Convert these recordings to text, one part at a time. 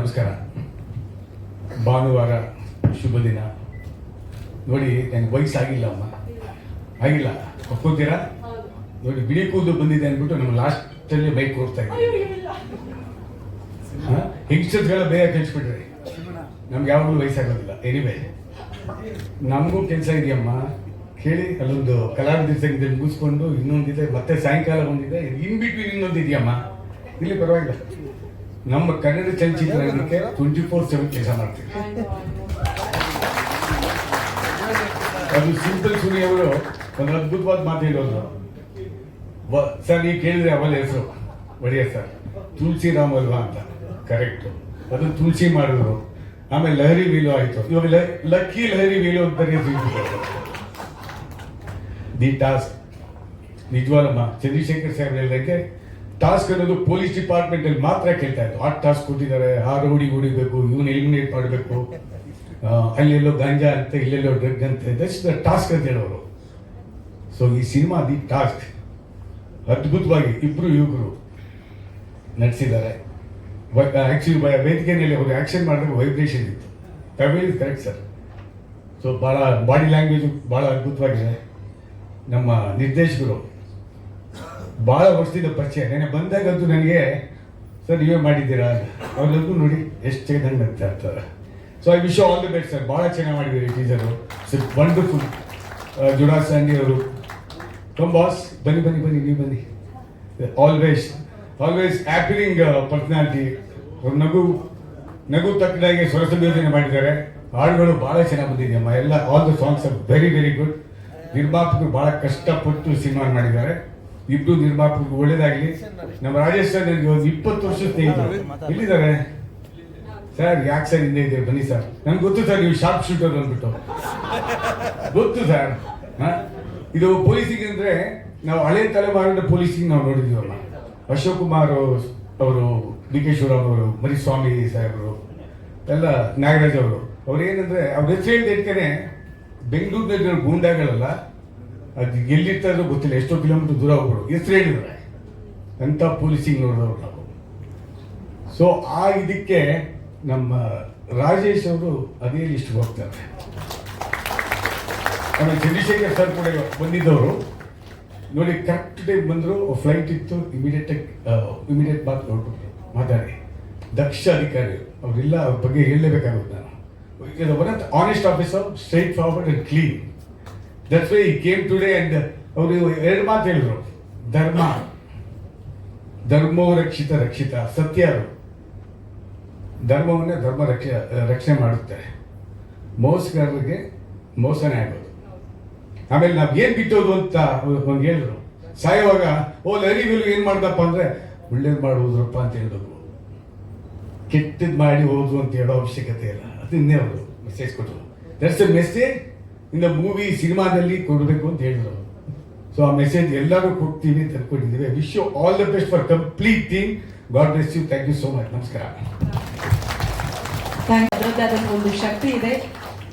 ನಮಸ್ಕಾರ. ಭಾನುವಾರ ಶುಭ ದಿನ. ನೋಡಿ ನನಗೆ ವಯಸ್ಸಾಗಿಲ್ಲ ಅಮ್ಮ. ಆಗಿಲ್ಲ. ಒಪ್ಕೋತೀರಾ? ನೋಡಿ ಬಿಳಿ ಕೂದಲು ಬಂದಿದೆ ಅಂದ್ಬಿಟ್ಟು ನಮ್ಗೆ ಲಾಸ್ಟಲ್ಲಿ ಬೈಕ್ ಕೊಡ್ತಾ ಇದ್ದೀವಿ ಹೆಂಗಸರ್ಗೆಲ್ಲ ಬೇಗ ಕಳಿಸ್ಬಿಟ್ರಿ ನಮ್ಗೆ ಯಾವಾಗಲೂ ವಯಸ್ಸಾಗೋದಿಲ್ಲ. ಎನಿವೆ ನಮಗೂ ಕೆಲಸ ಇದೆಯಮ್ಮ. ಕೇಳಿ ಅಲ್ಲೊಂದು ಕಲಾವಿದ ಸಂಗೀತ ಮುಗಿಸ್ಕೊಂಡು ಇನ್ನೊಂದಿದೆ. ಮತ್ತೆ ಸಾಯಂಕಾಲ ಒಂದಿದೆ ಇನ್ ಬಿಟ್ವೀನ್ ಇನ್ನೊಂದು ಇದೆಯಮ್ಮ ಇಲ್ಲಿ ಪರವಾಗಿಲ್ಲ. ನಮ್ಮ ಕನ್ನಡ ಚಲನಚಿತ್ರ ರಂಗಕ್ಕೆ ಟ್ವೆಂಟಿ ಫೋರ್ ಸೆವೆನ್ ಕೆಲಸ ಮಾಡ್ತೀವಿ. ಅದು ಸಿಂಪಲ್ ಸುನಿ ಅವರು ಒಂದು ಅದ್ಭುತವಾದ ಮಾತು ಸರ್, ನೀವು ಕೇಳಿದ್ರೆ ಅವಲ್ಲ ಹೆಸರು. ಒಡೆಯ ಸರ್. ತುಳಸಿ ರಾಮ್ ಅಲ್ವಾ ಅಂತ. ಕರೆಕ್ಟ್ ಅದು ತುಳಸಿ ಮಾಡಿದ್ರು. ಆಮೇಲೆ ಲಹರಿ ವೀಲು ಆಯಿತು. ಇವಾಗ ಲಕ್ಕಿ ಲಹರಿ ವೀಲು ಅಂತ ದಿ ಟಾಸ್ಕ್. ನಿಜವಾಗಮ್ಮ ಚಂದ್ರಶೇಖರ್ ಸಾಹೇಬ್ ಹೇಳಿದಂಗೆ ಟಾಸ್ಕ್ ಅನ್ನೋದು ಪೊಲೀಸ್ ಡಿಪಾರ್ಟ್ಮೆಂಟ್ ಅಲ್ಲಿ ಮಾತ್ರ ಕೇಳ್ತಾ ಇತ್ತು ಆ ಟಾಸ್ಕ್ ಕೊಟ್ಟಿದ್ದಾರೆ ಆ ರೌಡಿ ಹೊಡಿಬೇಕು ಇವನು ಎಲಿಮಿನೇಟ್ ಮಾಡಬೇಕು. ಅಲ್ಲೆಲ್ಲೋ ಗಾಂಜಾ ಅಂತ, ಇಲ್ಲೆಲ್ಲೋ ಡ್ರಗ್ ಅಂತ, ದಟ್ಸ್ ಟಾಸ್ಕ್ ಅಂತ ಹೇಳೋರು. ಸೊ ಈ ಸಿನಿಮಾ ದಿ ಟಾಸ್ಕ್. ಅದ್ಭುತವಾಗಿ ಇಬ್ರು ಯುವಕರು ನಡೆಸಿದ್ದಾರೆ. ಆಕ್ಚುಲಿ ವೇದಿಕೆಯಲ್ಲಿ ಅವರು ಆಕ್ಷನ್ ಮಾಡಿದಾಗ ವೈಬ್ರೇಷನ್ ಇತ್ತು. ತಮಿಳ್ ಕರೆಕ್ಟ್ ಸರ್ ಸೊ ಭಾಳ ಬಾಡಿ ಲ್ಯಾಂಗ್ವೇಜ್ ಭಾಳ ಅದ್ಭುತವಾಗಿದೆ. ನಮ್ಮ ನಿರ್ದೇಶಕರು. ಭಾಳ ವರ್ಷದಿಂದ ಪರಿಚಯ. ನೆನೆ ಬಂದಾಗಂತೂ ನನಗೆ, ಸರ್, ನೀವೇ ಮಾಡಿದ್ದೀರಾ? ಅವ್ರದ್ದು ನೋಡಿ, ಎಷ್ಟು ಚೆನ್ನಾಗಿ ಅಂತ ಇರ್ತಾರೆ. So I wish all the best sir ಭಾಳ ಚೆನ್ನಾಗಿ ಮಾಡಿದ್ದೀರಿ teacher sir wonderful Judah Sandy ಅವರು. ಕಮ್ ಬಾಸ್ ಬನ್ನಿ ಬನ್ನಿ ಬನ್ನಿ, ನೀವು ಬನ್ನಿ. ಆಲ್ವೇಸ್ ಆಲ್ವೇಸ್ ಆ್ಯಪಿಲಿಂಗ್ ಪರ್ಸನಾಲಿಟಿ ಅವ್ರು ನಗು ನಗು ತಕ್ಕದಾಗಿ ಸ್ವರಸಂಯೋಜನೆ ಮಾಡಿದ್ದಾರೆ. ಹಾಡುಗಳು ಭಾಳ ಚೆನ್ನಾಗಿ ಬಂದಿದೆಯಮ್ಮ ಎಲ್ಲ all the songs are very very good ನಿರ್ಮಾಪಕರು ಭಾಳ ಕಷ್ಟಪಟ್ಟು ಸಿನಿಮಾ ಮಾಡಿದ್ದಾರೆ. ಇಬ್ರು ನಿರ್ಮಾಪಕರು ಒಳ್ಳೇದಾಗಲಿ. ನಮ್ಮ ರಾಜೇಶ್ ಸರ್ ನನಗೆ ಒಂದು ಇಪ್ಪತ್ತು ವರ್ಷ ಸ್ನೇಹಿತರು. ಎಲ್ಲಿದ್ದಾರೆ? ಸರ್, ಯಾಕೆ ಸರ್ ಹಿಂದೆ ಇದೆ ಬನ್ನಿ ಸರ್. ನನ್ಗೆ ಗೊತ್ತು ಸರ್, ನೀವು ಶಾರ್ಪ್ ಶೂಟರ್ ಅಂದ್ಬಿಟ್ಟು. ಗೊತ್ತು ಸರ್? ಇದು ಪೊಲೀಸಿಂಗ್ ಅಂದ್ರೆ ನಾವು ಹಳೆ ತಲೆಮಾರಿನ ಪೊಲೀಸಿಂಗ್ ನಾವು ನೋಡಿದೀವಲ್ಲ ಅಶೋಕ್ ಕುಮಾರ್ ಅವರು, ಡಿ ಕೆ ಶಿವರಾಮ್ ಅವರು, ಮರಿಸ್ವಾಮಿ ಸಾಹೇಬರು, ಎಲ್ಲ ನಾಗರಾಜ್ ಅವರು. ಅವ್ರು ಏನಂದ್ರೆ, ಅವ್ರ ಹೆಸರು ಹೇಳಿದ ಬೆಂಗಳೂರಿನಲ್ಲಿ ಗೂಂಡಾಗಳಲ್ಲ ಅದು ಎಲ್ಲಿರ್ತಾರೋ ಗೊತ್ತಿಲ್ಲ. ಎಷ್ಟೋ ಕಿಲೋಮೀಟರ್ ದೂರ ಹೋಗ್ಬೋದು ಹೆಸರು ಹೇಳಿದ್ರೆ ಅಂತ ಪೊಲೀಸಿಂಗ್ ನೋಡಿದವ್ರು ನಾವು. ಸೊ ಆ ಇದಕ್ಕೆ ನಮ್ಮ ರಾಜೇಶ್ ಅವರು ಅದೇ ಲಿಸ್ಟ್ ಹೋಗ್ತಾರೆ. ಆಮೇಲೆ ಚಂದ್ರಶೇಖರ್ ಸರ್ ಕೂಡ ಬಂದಿದ್ದವರು. ನೋಡಿ ಕರೆಕ್ಟ್ ಟೈಮ್ ಬಂದರು ಫ್ಲೈಟ್ ಇತ್ತು ಇಮಿಡಿಯೇಟ್ ಇಮಿಡಿಯೇಟ್ ಮಾತು ಹೊರಟು ಮಾತಾಡಿ. ದಕ್ಷ ಅಧಿಕಾರಿ, ಅವರೆಲ್ಲ, ಅವ್ರ ಬಗ್ಗೆ ಹೇಳಲೇಬೇಕಾಗುತ್ತೆ. ನಾನು. Honest officer straightforward and clean that's why came today and ಅವರು ಎರಡು ಮಾತು ಹೇಳಿದ್ರು. ಧರ್ಮ. ಧರ್ಮೋ ರಕ್ಷಿತ ರಕ್ಷಿತ. ಸತ್ಯ ಅದು. ಧರ್ಮವನ್ನೇ ಧರ್ಮ ರಕ್ಷ, ರಕ್ಷಣೆ ಮಾಡುತ್ತೆ. ಮೋಸಗಾರರಿಗೆ ಮೋಸನೇ ಆಗೋದು. ಆಮೇಲೆ ನಾವು ಏನು ಬಿಟ್ಟೋದು ಅಂತ ಒಂದು ಹೇಳಿದ್ರು. ಸಾಯುವಾಗ, ಓ, ಲರಿ ಏನು ಮಾಡ್ದಪ್ಪ ಅಂದರೆ, ಒಳ್ಳೇದು ಮಾಡಿ, ಹೋದ್ರಪ್ಪ ಅಂತ ಹೇಳಿದ್ರು. ಕೆಟ್ಟದ್ದು ಮಾಡಿ ಹೋದ್ರು ಅಂತ ಹೇಳೋ ಅವಶ್ಯಕತೆ ಇಲ್ಲ. ಅದನ್ನೇ ಅವರು ಮೆಸೇಜ್ ಕೊಟ್ಟರು that's a message in the movie ಸಿನಿಮಾದಲ್ಲಿ ಕೊಡಬೇಕು ಅಂತ ಹೇಳಿದ್ರು. ಸೊ ಆ ಮೆಸೇಜ್ ಎಲ್ಲರೂ ಕೊಡ್ತೀವಿ ಅಂತ ಅನ್ಕೊಂಡಿದ್ದೀವಿ. Wish you all the best for complete thing God bless you thank you so much ನಮಸ್ಕಾರ. ಒಂದು ಶಕ್ತಿ ಇದೆ.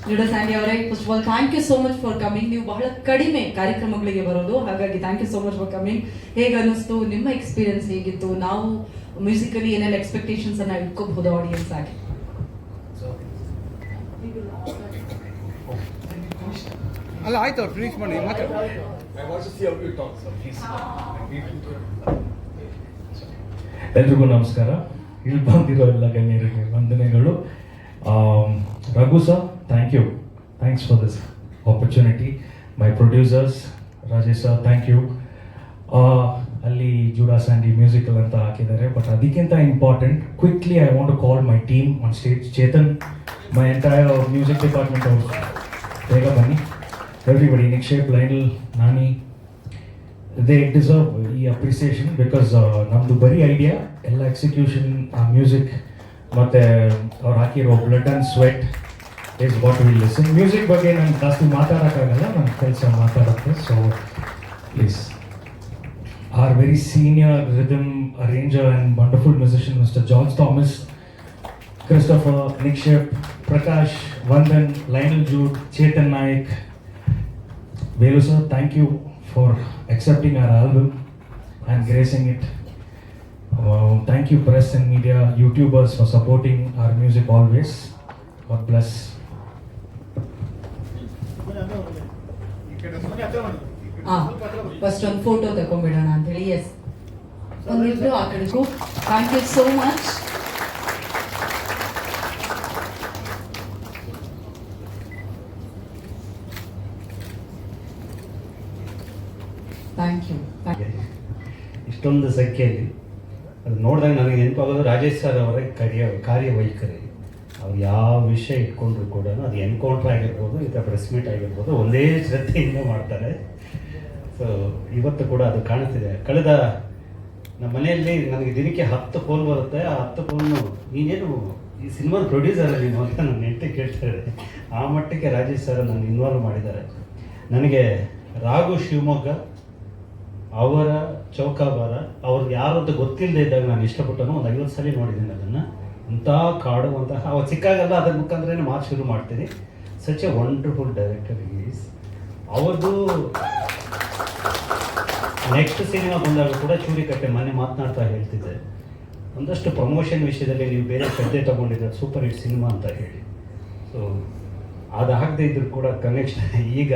ಜುಡಾ ಸ್ಯಾಂಡಿ ಅವರೇ first of all thank you so much for coming ನೀವು ಬಹಳ ಕಡಿಮೆ ಕಾರ್ಯಕ್ರಮಗಳಿಗೆ ಬರೋದು. ಹಾಗಾಗಿ thank you so much for coming ಹೇಗೆ ಅನ್ನಿಸ್ತು? ನಿಮ್ಮ ಎಕ್ಸ್ಪೀರಿಯನ್ಸ್ ಹೇಗಿತ್ತು? ನಾವು ಮ್ಯೂಸಿಕಲಿ ಏನೆಲ್ಲ ಎಕ್ಸ್ಪೆಕ್ಟೇಷನ್ಸ್ ಅನ್ನ ಇಟ್ಕೋಬಹುದು ಆಡಿಯನ್ಸ್ ಆಗಿ ಅಲ್ಲ ಆಯ್ತು ಅವ್ರು ಫಿನಿಶ್ ಮಾಡಿ ಮಾತ್ರ ಎಲ್ರಿಗೂ ನಮಸ್ಕಾರ ಇಲ್ಲಿ ಬಂದಿರೋ ಎಲ್ಲ ಗಣ್ಯರಿಗೆ ವಂದನೆಗಳು Raghu sir thank you thanks for this opportunity my producers Rajesh sir thank you ಅಲ್ಲಿ ಜೂಡಾ ಸ್ಯಾಂಡಿ ಮ್ಯೂಸಿಕಲ್ ಅಂತ ಹಾಕಿದ್ದಾರೆ ಬಟ್ ಅದಕ್ಕಿಂತ important quickly I want call my team on stage Chetan my entire music department ಅವರು ಬೇಗ ಬನ್ನಿ. Everybody Nikshep Lionel Nani they deserve ಈ appreciation because ನಮ್ಮದು ಬರೀ ಐಡಿಯಾ ಎಲ್ಲ ಎಕ್ಸಿಕ್ಯೂಷನ್ ಆ ಮ್ಯೂಸಿಕ್ ಮತ್ತು ಅವ್ರು ಹಾಕಿರೋ blood and sweat is what will listen music ಬಗ್ಗೆ ನಾನು ಜಾಸ್ತಿ ಮಾತಾಡೋಕ್ಕಾಗಲ್ಲ ನನ್ನ ಕೆಲಸ ಮಾತಾಡುತ್ತೆ so please are very senior rhythm arranger and wonderful musician mister George Thomas Christopher Nikshep Prakash Vandan Lionel Jude Chetan Nayak Velu sir, thank you for accepting our album and gracing it thank you press and media YouTubers for supporting our music always God bless ಹಾ first ಒಂದು photo ತಗೊಂಡ್ಬಿಡೋಣ ಅಂತ ಹೇಳಿ S ಒಂದಿಬ್ರು ಆ ಕಡೆಗೂ thank you so much ಇಷ್ಟೊಂದು ಸಂಖ್ಯೆಯಲ್ಲಿ ಅದು ನೋಡಿದಾಗ ನನಗೆ ನೆನಪಾಗೋದು ರಾಜೇಶ್ ಸರ್ ಅವರ ಕಾರ್ಯ, ಕಾರ್ಯವೈಖರಿ. ಅವ್ರು ಯಾವ ವಿಷಯ ಇಟ್ಕೊಂಡ್ರು ಕೂಡ ಅದು ಎನ್ಕೌಂಟ್ರ್ ಆಗಿರ್ಬೋದು ಇಂಥ ಪ್ರೆಸ್ ಮೀಟ್ ಆಗಿರ್ಬೋದು, ಒಂದೇ ಶ್ರದ್ಧೆಯಿಂದ ಮಾಡ್ತಾರೆ. ಸೊ ಇವತ್ತು ಕೂಡ ಅದು ಕಾಣ್ತಿದೆ ಕಳೆದ ನಮ್ಮ ಮನೆಯಲ್ಲಿ ನನಗೆ ದಿನಕ್ಕೆ ಹತ್ತು ಫೋನ್ ಬರುತ್ತೆ. ಆ ಹತ್ತು ಫೋನು ನೀನೇನು ಈ ಸಿನಿಮಾದ ಪ್ರೊಡ್ಯೂಸರ್ ನೀನು ಅಂತ ನನ್ನ ನೆಂಟೆ ಕೇಳ್ತಾರೆ ಆ ಮಟ್ಟಕ್ಕೆ ರಾಜೇಶ್ ಸರ್ ನನ್ನ ಇನ್ವಾಲ್ವ್ ಮಾಡಿದ್ದಾರೆ. ನನಗೆ ರಾಘು ಶಿವಮೊಗ್ಗ ಅವರ ಚೌಕಾಬಾರ ಅವ್ರಿಗೆ ಯಾರು ಅಂತ ಗೊತ್ತಿಲ್ಲದೆ ಇದ್ದಾಗ ನಾನು ಇಷ್ಟಪಟ್ಟನು ಒಂದು ಐವತ್ತು ಸಲ ನೋಡಿದ್ದೀನಿ ಅದನ್ನು. ಅಂಥ ಕಾಡುವಂತಹ, ಅವಾಗ ಸಿಕ್ಕಾಗಲ್ಲ ಅದ್ರ ಮುಖಾಂತರ ಮಾತು ಶುರು ಮಾಡ್ತೀನಿ. Such a wonderful director is ಅವ್ರದ್ದು ನೆಕ್ಸ್ಟ್ ಸಿನಿಮಾ ಬಂದಾಗ ಕೂಡ ಚೂರಿಕಟ್ಟೆ ಮನೆ ಮಾತನಾಡ್ತಾ ಹೇಳ್ತಿದ್ದೆ ಒಂದಷ್ಟು ಪ್ರಮೋಷನ್ ವಿಷಯದಲ್ಲಿ ನೀವು ಬೇರೆ ಶ್ರದ್ಧೆ ತೊಗೊಂಡಿದ್ದ ಸೂಪರ್ ಹಿಟ್ ಸಿನಿಮಾ ಅಂತ ಹೇಳಿ. ಸೊ ಅದು ಆಗದೆ ಇದ್ರೂ ಕೂಡ ಕನೆಕ್ಷನ್ ಈಗ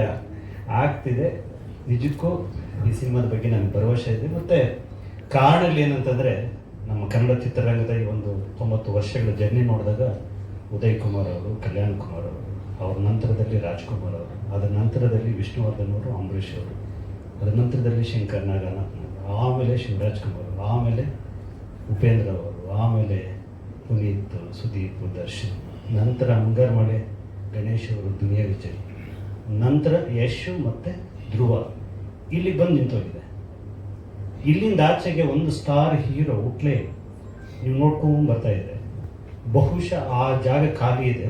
ಆಗ್ತಿದೆ. ನಿಜಕ್ಕೂ ಈ ಸಿನಿಮಾದ ಬಗ್ಗೆ ನನಗೆ ಭರವಸೆ ಇದೆ. ಮತ್ತು ಕಾರಣಗಳು ಏನಂತಂದರೆ ನಮ್ಮ ಕನ್ನಡ ಚಿತ್ರರಂಗದ ಈ ಒಂದು ತೊಂಬತ್ತು ವರ್ಷಗಳ ಜರ್ನಿ ನೋಡಿದಾಗ ಉದಯ್ ಕುಮಾರ್ ಅವರು, ಕಲ್ಯಾಣ್ ಕುಮಾರ್ ಅವರು, ಅವ್ರ ನಂತರದಲ್ಲಿ ರಾಜ್ಕುಮಾರ್ ಅವರು, ಅದರ ನಂತರದಲ್ಲಿ ವಿಷ್ಣುವರ್ಧನ್ ಅವರು, ಅಂಬರೀಷ್ ಅವರು, ಅದರ ನಂತರದಲ್ಲಿ ಶಂಕರ್ ನಾಗನಾಥ್ ಆಮೇಲೆ ಶಿವರಾಜ್ ಕುಮಾರ್ ಅವರು, ಆಮೇಲೆ ಉಪೇಂದ್ರ ಅವರು, ಆಮೇಲೆ ಪುನೀತ್, ಸುದೀಪ್, ದರ್ಶನ್, ನಂತರ ಅಂಗರ್ಮಳೆ ಗಣೇಶ್ ಅವರು, ದುನಿಯಾ ವಿಜಯ್, ನಂತರ ಯಶು ಮತ್ತು ಧ್ರುವ. ಇಲ್ಲಿ ಬಂದು ನಿಂತೋಗಿದೆ. ಇಲ್ಲಿಂದ ಆಚೆಗೆ ಒಂದು ಸ್ಟಾರ್ ಹೀರೋ ಹುಟ್ಲೆ ನೀವು ನೋಡ್ಕೊಂಡು ಬರ್ತಾ ಇದೆ. ಬಹುಶಃ ಆ ಜಾಗ ಖಾಲಿ ಇದೆ.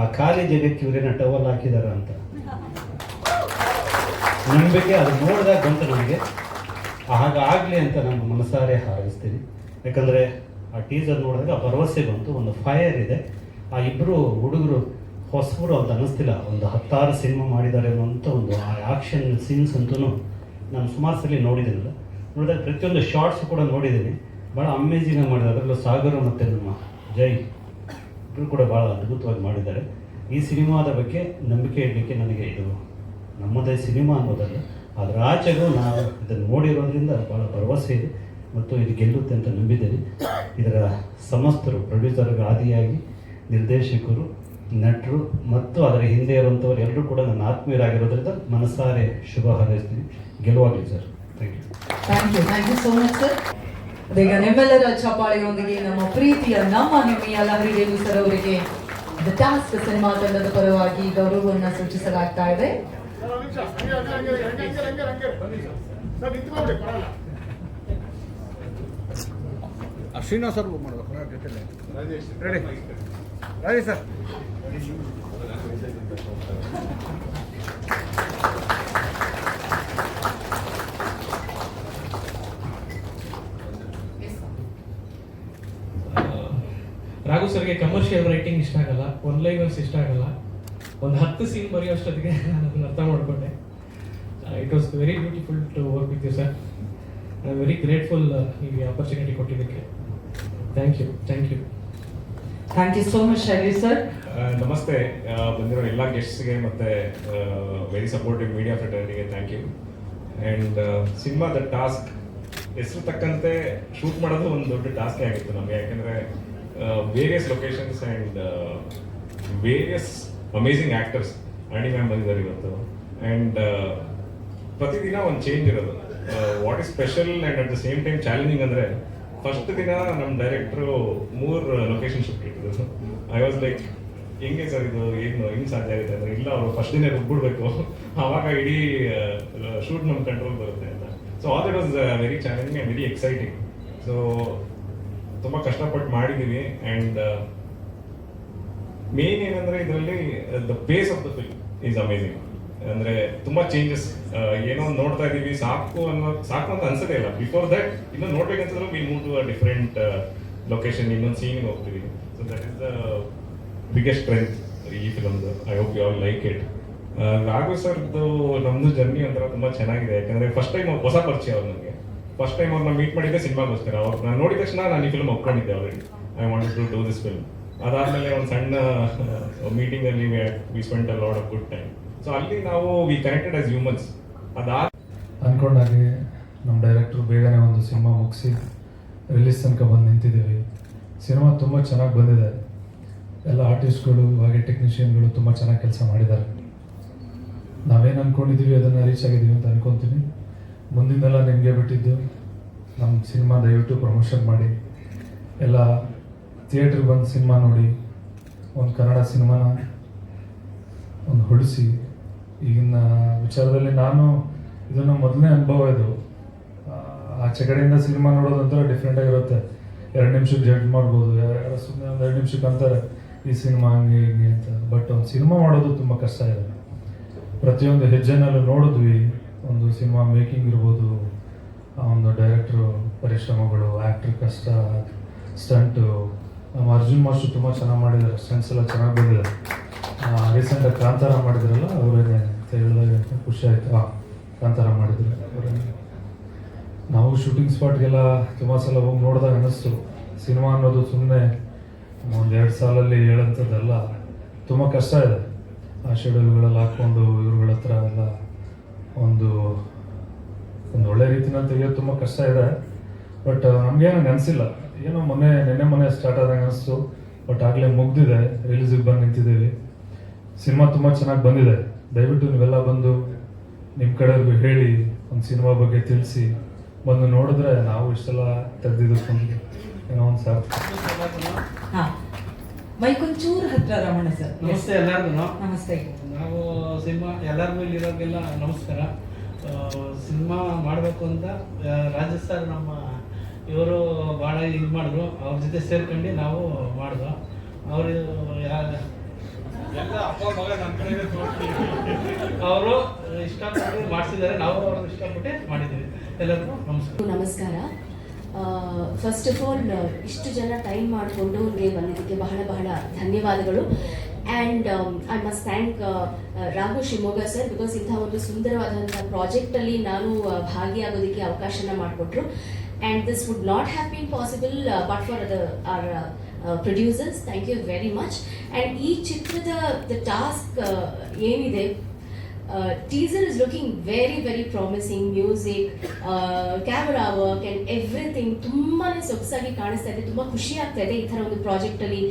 ಆ ಖಾಲಿ ಜಾಗಕ್ಕೆ ಇವರೇನ ಟವಲ್ ಹಾಕಿದಾರ ಅಂತ. ನಂಬಿಕೆ ಅದು ನೋಡಿದಾಗ ಬಂತು ನನಗೆ ಹಾಗಾಗಲಿ ಅಂತ ನಾನು ಮನಸಾರೆ ಹಾರೈಸ್ತೀನಿ. ಯಾಕಂದರೆ ಆ ಟೀಸರ್ ನೋಡಿದಾಗ ಭರವಸೆ ಬಂತು, ಒಂದು ಫೈರ್ ಇದೆ. ಆ ಇಬ್ಬರು ಹುಡುಗರು ಹೊಸಬರು ಅಂತ ಅನ್ನಿಸ್ತಿಲ್ಲ ಒಂದು ಹತ್ತಾರು ಸಿನಿಮಾ ಮಾಡಿದ್ದಾರೆ ಅನ್ನೋಂಥ ಒಂದು ಆ ಆ್ಯಕ್ಷನ್ ಸೀನ್ಸ್ ಅಂತೂ ನಾನು ಸುಮಾರು ಸಲ ನೋಡಿದ್ದೀನಲ್ಲ ನೋಡಿದಾಗ ಪ್ರತಿಯೊಂದು ಶಾರ್ಟ್ಸ್ ಕೂಡ ನೋಡಿದ್ದೀನಿ ಭಾಳ ಅಮೇಜಿಂಗ್ ಆಗಿ ಮಾಡಿದ್ದಾರೆ. ಅದರಲ್ಲೂ ಸಾಗರ ಮತ್ತು ನಮ್ಮ ಜೈ ಇಬ್ಬರು ಕೂಡ ಭಾಳ ಅದ್ಭುತವಾಗಿ ಮಾಡಿದ್ದಾರೆ. ಈ ಸಿನಿಮಾದ ಬಗ್ಗೆ ನಂಬಿಕೆ ಇಡಲಿಕ್ಕೆ ನನಗೆ ಇದು ನಮ್ಮದೇ ಸಿನಿಮಾ ಅನ್ನೋದಲ್ಲ. ಅದರ ಆಚೆಗೂ ನಾವು ಇದನ್ನು ನೋಡಿರೋದ್ರಿಂದ ಭಾಳ ಭರವಸೆ ಇದೆ. ಮತ್ತು ಇದು ಗೆಲ್ಲುತ್ತೆ ಅಂತ ನಂಬಿದ್ದೇನೆ. ಇದರ ಸಮಸ್ತರು ಪ್ರೊಡ್ಯೂಸರ್ಗೆ ಆದಿಯಾಗಿ ನಿರ್ದೇಶಕರು ನಟರು ಮತ್ತು ಅದರ ಹಿಂದೆ ಇರುವಂಥವ್ರು ಎಲ್ಲರೂ ಕೂಡ ನನ್ನ ಆತ್ಮೀಯರಾಗಿರೋದ್ರಿಂದ ಮನಸಾರೆ ಶುಭ ಹಾರೈಸ್ತೀನಿ. ಗೆಲುವಾಗಲಿ sir. Thank you thank you thank you so much sir ಅದೀಗ ನಿಮ್ಮೆಲ್ಲರ ಚಪಾಳಿಯೊಂದಿಗೆ ನಮ್ಮ ಪ್ರೀತಿಯ ನಮ್ಮ ಹೆಮ್ಮೆಯ ಲಹರಿ ದೇವಿ ಸರ್ ಅವರಿಗೆ ದ ಟಾಸ್ಕ್ ಸಿನಿಮಾ ತಂಡದ ಪರವಾಗಿ ಗೌರವವನ್ನು ಸೂಚಿಸಲಾಗ್ತಾ ಇದೆ. ಶ್ರೀನಿವಾಸ್ ಅವ್ರು ಮಾಡ್ಬೇಕು. ಸರ್ ರಾಘು ಸರ್ಗೆ ಕಮರ್ಷಿಯಲ್ ರೈಟಿಂಗ್ ಇಷ್ಟ ಆಗಲ್ಲ ಒನ್ ಲೈನರ್ಸ್ ಇಷ್ಟ ಆಗಲ್ಲ. ಒಂದು ಹತ್ತು ಸೀನ್ ಬರೆಯೋಷ್ಟೊತ್ತಿಗೆ ನಾನು ಅದನ್ನು ಅರ್ಥ ಮಾಡಿಕೊಂಡೆ. It was very beautiful to work with you sir I very grateful ಈ ಆಪರ್ಚುನಿಟಿ ಕೊಟ್ಟಿದ್ದಕ್ಕೆ. Thank you thank you thank you so much Shaili sir ನಮಸ್ತೆ ಬಂದಿರೋ ಎಲ್ಲ ಗೆಸ್ಟ್ಸ್ಗೆ ಮತ್ತೆ very supportive media ಫ್ರೆಟರ್ನಿಗೆ thank you and cinema the task ಹೆಸರು ತಕ್ಕಂತೆ shoot ಮಾಡೋದು ಒಂದು ದೊಡ್ಡ ಟಾಸ್ಕೇ ಆಗಿತ್ತು ನಮಗೆ. ಯಾಕೆಂದರೆ various locations and various amazing actors Annie ma'am ಬಂದಿದ್ದಾರೆ ಇವತ್ತು. ಆ್ಯಂಡ್ ಪ್ರತಿದಿನ ಒಂದು ಚೇಂಜ್ ಇರೋದು. What is special and at the same time challenging ಅಂದರೆ ಫಸ್ಟ್ ದಿನ ನಮ್ಮ ಡೈರೆಕ್ಟ್ರು ಮೂರು ಲೊಕೇಶನ್ ಶಿಫ್ಟ್ ಇಟ್ಟಿದ್ರು ಐ ವಾಸ್ ಲೈಕ್ ಹೆಂಗೆ ಸರ್ ಇದು? ಏನು? ಹೆಂಗೆ ಸಾಧ್ಯ ಆಗುತ್ತೆ ಅಂದರೆ, ಇಲ್ಲ, ಅವ್ರು ಫಸ್ಟ್ ದಿನ ರುಬ್ಬಿಡ್ಬೇಕು ಆವಾಗ ಇಡೀ ಶೂಟ್ ನಮ್ಮ ಕಂಟ್ರೋಲ್ ಬರುತ್ತೆ ಅಂತ. So all that was very challenging and very exciting so ತುಂಬ ಕಷ್ಟಪಟ್ಟು ಮಾಡಿದ್ದೀವಿ ಆ್ಯಂಡ್ ಮೇನ್ ಏನಂದ್ರೆ, ಇದರಲ್ಲಿ the pace of the film is amazing ಅಂದ್ರೆ ತುಂಬಾ ಚೇಂಜಸ್ ಏನೋ ನೋಡ್ತಾ ಇದೀವಿ, ಸಾಕು ಅನ್ನೋ ಸಾಕು ಅಂತ ಅನ್ಸದೇ ಇಲ್ಲ. ಬಿಫೋರ್ ದಟ್ ಇನ್ನು ನೋಡ್ಬೇಕಂತಂದ್ರೆ we move to a different location ಇನ್ನೊಂದು ಸೀನ್ ಹೋಗ್ತೀವಿ. So that is the biggest strength ಈ ಫಿಲಮ್ದು I hope you all like it Raghu ಸರ್ದು ನಮ್ದು ಜರ್ನಿ ಒಂಥರ ತುಂಬಾ ಚೆನ್ನಾಗಿದೆ. ಯಾಕಂದ್ರೆ ಫಸ್ಟ್ ಟೈಮ್ ಹೊಸ ಪರಿಚಯ ಅವ್ರು ನನಗೆ ಫಸ್ಟ್ ಟೈಮ್ ಅವ್ರನ್ನ ಮೀಟ್ ಮಾಡಿದ್ದೆ ಸಿನಿಮಾಗೋಸ್ಕರ ಅವ್ರು ನಾನು ನೋಡಿದ ತಕ್ಷಣ ನಾನು ಈ film ಒಪ್ಕೊಂಡಿದ್ದೆ already I want to do this film ಅದಾದಮೇಲೆ ಒಂದು ಸಣ್ಣ ಮೀಟಿಂಗ್ ಅಲ್ಲಿ we spent a lot of good time so ಅಲ್ಲಿ ನಾವು ವಿ ಕನೆಕ್ಟೆಡ್ ಆಸ್ ಹ್ಯೂಮನ್ಸ್ ಅದಾದ ಅಂದ್ಕೊಂಡಾಗೆ ನಮ್ಮ ಡೈರೆಕ್ಟ್ರು ಬೇಗನೆ ಒಂದು ಸಿನಿಮಾ ಮುಗಿಸಿ ರಿಲೀಸ್ ತನಕ ಬಂದು ನಿಂತಿದ್ದೀವಿ. ಸಿನಿಮಾ ತುಂಬ ಚೆನ್ನಾಗಿ ಬಂದಿದೆ. ಎಲ್ಲ ಆರ್ಟಿಸ್ಟ್ಗಳು ಹಾಗೆ ಟೆಕ್ನಿಷಿಯನ್ಗಳು ತುಂಬ ಚೆನ್ನಾಗಿ ಕೆಲಸ ಮಾಡಿದ್ದಾರೆ. ನಾವೇನು ಅಂದ್ಕೊಂಡಿದ್ದೀವಿ ಅದನ್ನು ರೀಚ್ ಆಗಿದ್ದೀವಿ ಅಂತ ಅನ್ಕೊತೀನಿ. ಮುಂದಿನೆಲ್ಲ ನಿಮಗೆ ಬಿಟ್ಟಿದ್ದು ನಮ್ಮ ಸಿನಿಮಾ ದಯವಿಟ್ಟು ಪ್ರಮೋಷನ್ ಮಾಡಿ. ಎಲ್ಲ ಥಿಯೇಟ್ರಿಗೆ ಬಂದು ಸಿನಿಮಾ ನೋಡಿ, ಒಂದು ಕನ್ನಡ ಸಿನಿಮಾನ ಒಂದು ಹೊಡಿಸಿ. ಈಗಿನ ವಿಚಾರದಲ್ಲಿ ನಾನು ಇದನ್ನು ಮೊದಲನೇ ಅನುಭವ ಇದು. ಆಚೆ ಕಡೆಯಿಂದ ಸಿನಿಮಾ ನೋಡೋದು ಒಂಥರ ಡಿಫ್ರೆಂಟ್ ಆಗಿರುತ್ತೆ ಎರಡು ನಿಮಿಷಕ್ಕೆ ಜಡ್ಜ್ ಮಾಡ್ಬೋದು, ಯಾರು ಸುಮ್ಮನೆ ಒಂದು ಎರಡು ನಿಮಿಷಕ್ಕೆ ಅಂತಾರೆ, ಈ ಸಿನಿಮಾ ಹಂಗೆ, ಹಿಂಗೆ ಅಂತ. ಬಟ್ ಒಂದು ಸಿನಿಮಾ ಮಾಡೋದು ತುಂಬ ಕಷ್ಟ ಇದೆ ಪ್ರತಿಯೊಂದು ಹೆಜ್ಜೆನಲ್ಲೂ ನೋಡಿದ್ವಿ, ಒಂದು ಸಿನಿಮಾ ಮೇಕಿಂಗ್ ಇರ್ಬೋದು, ಆ ಒಂದು ಡೈರೆಕ್ಟ್ರು ಪರಿಶ್ರಮಗಳು ಆ್ಯಕ್ಟ್ರ್ ಕಷ್ಟ ಸ್ಟಂಟು ನಮ್ಮ ಅರ್ಜುನ್ ಮಾಸ್ಟರ್ ತುಂಬ ಚೆನ್ನಾಗಿ ಮಾಡಿದ್ದಾರೆ ಸ್ಟಂಟ್ಸ್ ಎಲ್ಲ ಚೆನ್ನಾಗಿ ಬಂದಿದೆ. ರೀಸೆಂಟಾಗಿ ಕಾಂತಾರ ಮಾಡಿದ್ರಲ್ಲ ಅವರೇ ಅಂತ ಹೇಳಿದಾಗ ಖುಷಿ ಆಯಿತು. ಹಾಂ ಕಾಂತಾರ ಮಾಡಿದ್ರು. ಅವರೇ ನಾವು ಶೂಟಿಂಗ್ ಸ್ಪಾಟ್ಗೆಲ್ಲ ತುಂಬ ಸಲ ಹೋಗಿ ನೋಡಿದಾಗ ಅನ್ನಿಸ್ತು. ಸಿನಿಮಾ ಅನ್ನೋದು ಸುಮ್ಮನೆ ಒಂದು ಎರಡು ಸಾಲಲ್ಲಿ ಹೇಳೋಂಥದ್ದೆಲ್ಲ ತುಂಬ ಕಷ್ಟ ಇದೆ. ಆ ಶೆಡ್ಯೂಲ್ಗಳಲ್ಲಿ ಹಾಕ್ಕೊಂಡು ಇವ್ರುಗಳ ಹತ್ರ ಎಲ್ಲ ಒಂದು ಒಂದು ಒಳ್ಳೆ ರೀತಿನ ತೆಗಿಯೋದು ತುಂಬ ಕಷ್ಟ ಇದೆ. ಬಟ್ ನಮಗೇನು ಅನಿಸಿಲ್ಲ. ಏನೋ ಮೊನ್ನೆ, ನೆನ್ನೆ ಮೊನ್ನೆ ಸ್ಟಾರ್ಟ್ ಆದಂಗೆ ಅನಿಸ್ತು ಬಟ್ ಆಗಲೇ ಮುಗ್ದಿದೆ. ರಿಲೀಸಿಗೆ ಬಂದು ನಿಂತಿದ್ದೀವಿ. ಸಿನಿಮಾ ತುಂಬ ಚೆನ್ನಾಗಿ ಬಂದಿದೆ. ದಯವಿಟ್ಟು ನೀವೆಲ್ಲ ಬಂದು ನಿಮ್ಮ ಕಡೆಯವ್ರಿಗೂ ಹೇಳಿ ಒಂದು ಸಿನಿಮಾ ಬಗ್ಗೆ ತಿಳಿಸಿ. ಬಂದು ನೋಡಿದ್ರೆ ನಾವು ಇಷ್ಟೆಲ್ಲ ತೆಗ್ದಿದ್ದಕ್ಕೊಂದು ಏನೋ ಒಂದು ಸರ್ ಹಾ. ಮೈಕೊಂಚೂರು ಹತ್ರ ರಮಣ ಸರ್. ನಮಸ್ತೆ ಎಲ್ಲರಿಗೂ ನಮಸ್ತೆ. ನಾವು ಸಿನಿಮಾ ಎಲ್ಲರಿಗೂ ಇಲ್ಲಿರೋರಿಗೆಲ್ಲ ನಮಸ್ಕಾರ. ಸಿನಿಮಾ ಮಾಡಬೇಕು ಅಂತ ರಾಜ ರಾಜೇಶ್ ಸರ್ ನಮ್ಮ ಇವರು ಭಾಳ ಇದು ಮಾಡಿದ್ರು. ಅವ್ರ ಜೊತೆ ಸೇರ್ಕೊಂಡು ನಾವು ಮಾಡಿದ್ವು. ಅವರು ಅವರು ಇಷ್ಟಪಟ್ಟು ಮಾಡಿಸಿದ್ದಾರೆ. ನಾವು ಇಷ್ಟಪಟ್ಟೆ ಮಾಡಿದ್ದೀವಿ. ಎಲ್ಲರಿಗೂ ನಮಸ್ಕಾರ. ನಮಸ್ಕಾರ. ಫಸ್ಟ್ ಆಫ್ ಆಲ್ ಇಷ್ಟು ಜನ ಟೈಮ್ ಮಾಡಿಕೊಂಡು ಇಲ್ಲಿ ಬಂದಿದ್ದಕ್ಕೆ ಬಹಳ ಬಹಳ ಧನ್ಯವಾದಗಳು. And I must thank Raghu Shivamogga sir because ಇಂಥ ಒಂದು ಸುಂದರವಾದಂಥ ಪ್ರಾಜೆಕ್ಟಲ್ಲಿ ನಾನು ಭಾಗಿಯಾಗೋದಕ್ಕೆ ಅವಕಾಶನ ಮಾಡಿಕೊಟ್ರು. And this would not have been possible but for the our producers thank you very much and ಈ ಚಿತ್ರದ ದ ಟಾಸ್ಕ್ ಏನಿದೆ teaser is looking very very promising music camera work and everything ತುಂಬಾ ಸೊಗಸಾಗಿ ಕಾಣಿಸ್ತಾ ಇದೆ. ತುಂಬ ಖುಷಿ ಆಗ್ತಾ ಇದೆ ಈ ಥರ ಒಂದು ಪ್ರಾಜೆಕ್ಟಲ್ಲಿ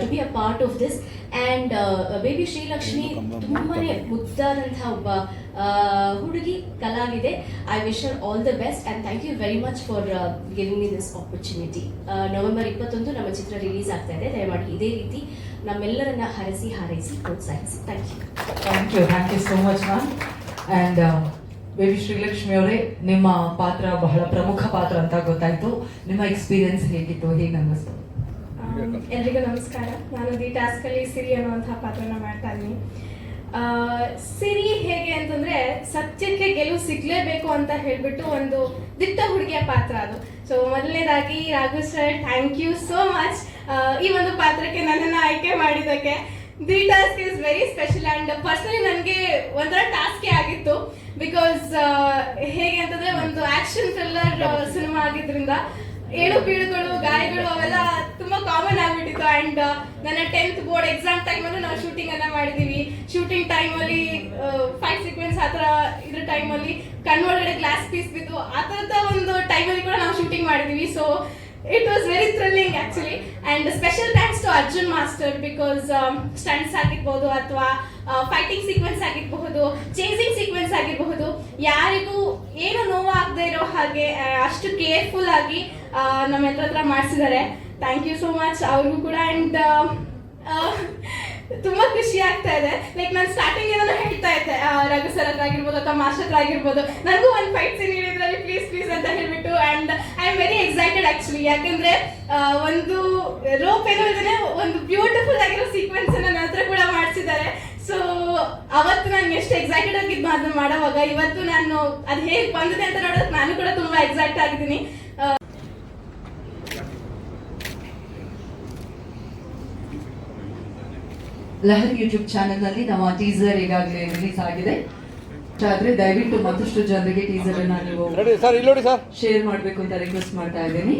to be a part of this and baby Shreelakshmi ತುಂಬಾ ಮುದ್ದಾದಂಥ ಒಬ್ಬ ಆ, ಹುಡುಗಿ ಕಲಾವಿದೆ. I wish our all the best and thank you very much for giving me this opportunity November ಇಪ್ಪತ್ತೊಂದು ನಮ್ಮ ಚಿತ್ರ ರಿಲೀಸ್ ಆಗ್ತಾ ಇದೆ. ದಯಮಾಡಿ ಇದೇ ರೀತಿ ನಮ್ಮೆಲ್ಲರನ್ನ ಹರಸಿ ಹಾರೈಸಿ ಪ್ರೋತ್ಸಾಹಿಸಿ. Thank you thank you thank you so much ma'am and baby Shreelakshmi ಅವರೇ ನಿಮ್ಮ ಪಾತ್ರ ಬಹಳ ಪ್ರಮುಖ ಪಾತ್ರ ಅಂತ ಗೊತ್ತಾಯ್ತು. ನಿಮ್ಮ ಎಕ್ಸ್ಪೀರಿಯನ್ಸ್ ಹೇಗಿತ್ತು? ಹೇಗೆ ಅನ್ನಿಸ್ತು? ಎಲ್ರಿಗೂ ನಮಸ್ಕಾರ. ನಾನು ದಿ ಟಾಸ್ಕಲ್ಲಿ ಸಿರಿ ಅನ್ನುವಂತಹ ಪಾತ್ರನ ಮಾಡ್ತಾ ಇದ್ದೀನಿ. ಸಿರಿ ಹೇಗೆ ಅಂತಂದ್ರೆ ಸತ್ಯಕ್ಕೆ ಗೆಲುವು ಸಿಗ್ಲೇಬೇಕು ಅಂತ ಹೇಳ್ಬಿಟ್ಟು ಒಂದು ದಿಟ್ಟ ಹುಡುಗಿಯ ಪಾತ್ರ ಅದು. ಸೊ ಮೊದಲನೇದಾಗಿ Raghu sir thank you so much ಈ ಒಂದು ಪಾತ್ರಕ್ಕೆ ನನ್ನನ್ನು ಆಯ್ಕೆ ಮಾಡಿದ್ದಕ್ಕೆ. The task is very special and personally ನನಗೆ ಒಂಥರ ಟಾಸ್ಕೇ ಆಗಿತ್ತು. ಬಿಕಾಸ್ ಹೇಗೆ ಅಂತಂದ್ರೆ ಒಂದು ಆಕ್ಷನ್ ಥ್ರಿಲ್ಲರ್ ಸಿನಿಮಾ ಆಗಿದ್ರಿಂದ. ಏಳು ಪೀಳುಗಳು, ಗಾಯಗಳು ಅವೆಲ್ಲ ತುಂಬಾ ಕಾಮನ್ ಆಗ್ಬಿಟ್ಟಿತ್ತು. ಅಂಡ್ ನನ್ನ ಟೆಂತ್ ಬೋರ್ಡ್ ಎಕ್ಸಾಮ್ ಟೈಮಲ್ಲೂ ನಾವು ಶೂಟಿಂಗ್ ಅನ್ನ ಮಾಡಿದೀವಿ. ಶೂಟಿಂಗ್ ಟೈಮಲ್ಲಿ ಫೈವ್ ಸೀಕ್ವೆನ್ಸ್ ಆ ಥರ ಇದ್ರ ಟೈಮಲ್ಲಿ ಕಣ್ಣೊಳಗಡೆ ಗ್ಲಾಸ್ ಪೀಸ್ ಬಿದ್ದು ಆ ಒಂದು ಟೈಮಲ್ಲಿ ಕೂಡ ನಾವು ಶೂಟಿಂಗ್ ಮಾಡಿದೀವಿ. So it was very thrilling actually and special thanks to Arjun master because stunts ಆಗಿರ್ಬೋದು ಅಥವಾ ಫೈಟಿಂಗ್ ಸೀಕ್ವೆನ್ಸ್ ಆಗಿರಬಹುದು ಚೇಸಿಂಗ್ ಸೀಕ್ವೆನ್ಸ್ ಆಗಿರಬಹುದು, ಯಾರಿಗೂ ಏನು ನೋವಾಗದೆ ಇರೋ ಹಾಗೆ ಅಷ್ಟು ಕೇರ್ಫುಲ್ ಆಗಿ ನಮ್ಮೆಲ್ಲರ ಹತ್ರ ಮಾಡಿಸಿದ್ದಾರೆ. ಥ್ಯಾಂಕ್ ಯು ಸೋ ಮಚ್ ಅವ್ರಿಗೂ ಕೂಡ ಆ್ಯಂಡ್ ತುಂಬಾ ಖುಷಿ ಆಗ್ತಾ ಇದೆ. ಲೈಕ್ ನಾನು ಸ್ಟಾರ್ಟಿಂಗ್ ಏನೋ ಹೇಳ್ತಾ ಇದ್ದೆ. ರಘು ಸರ್ ಹತ್ರ ಆಗಿರ್ಬೋದು ಅಥವಾ ಮಾಸ್ಟರ್ ಹತ್ರ ಆಗಿರ್ಬೋದು ನನಗೂ ಒಂದು ಫೈಟ್ ಸೀನ್ ಹೇಳಿದ್ರಲ್ಲಿ ಪ್ಲೀಸ್ ಪ್ಲೀಸ್ ಅಂತ ಹೇಳ್ಬಿಟ್ಟು and I am very excited actually ಯಾಕಂದ್ರೆ ಒಂದು ರೋಪ್ ಏನೋ ಇದನ್ನ ಒಂದು ಬ್ಯೂಟಿಫುಲ್ ಆಗಿರೋ ಸೀಕ್ವೆನ್ಸ್ ನನ್ನ ಹತ್ರ ಕೂಡ ಮಾಡಿಸಿದ್ದಾರೆ. ಸೊ ಅವತ್ತು ನಾನು ಎಷ್ಟು ಎಕ್ಸೈಟೆಡ್ ಆಗಿದ್ದು ಅದನ್ನ ಮಾಡೋವಾಗ ಇವತ್ತು ನಾನು ಅದು ಹೇಗೆ ಬಂದಿದೆ ಅಂತ ನೋಡೋದಕ್ಕೆ ನಾನು ಕೂಡ ತುಂಬಾ ಎಕ್ಸೈಟ್ ಆಗಿದ್ದೀನಿ. ಲಹರಿ ಯೂಟ್ಯೂಬ್ ಚಾನೆಲ್ನಲ್ಲಿ ನಮ್ಮ ಟೀಸರ್ ಈಗಾಗಲೇ ರಿಲೀಸ್ ಆಗಿದೆ. ಆದ್ರೆ ದಯವಿಟ್ಟು ಮತ್ತಷ್ಟು ಜನರಿಗೆ ಟೀಸರ್ ಅನ್ನ ನೀವು ಶೇರ್ ಮಾಡಬೇಕು ಅಂತ ರಿಕ್ವೆಸ್ಟ್ ಮಾಡ್ತಾ ಇದ್ದೀನಿ.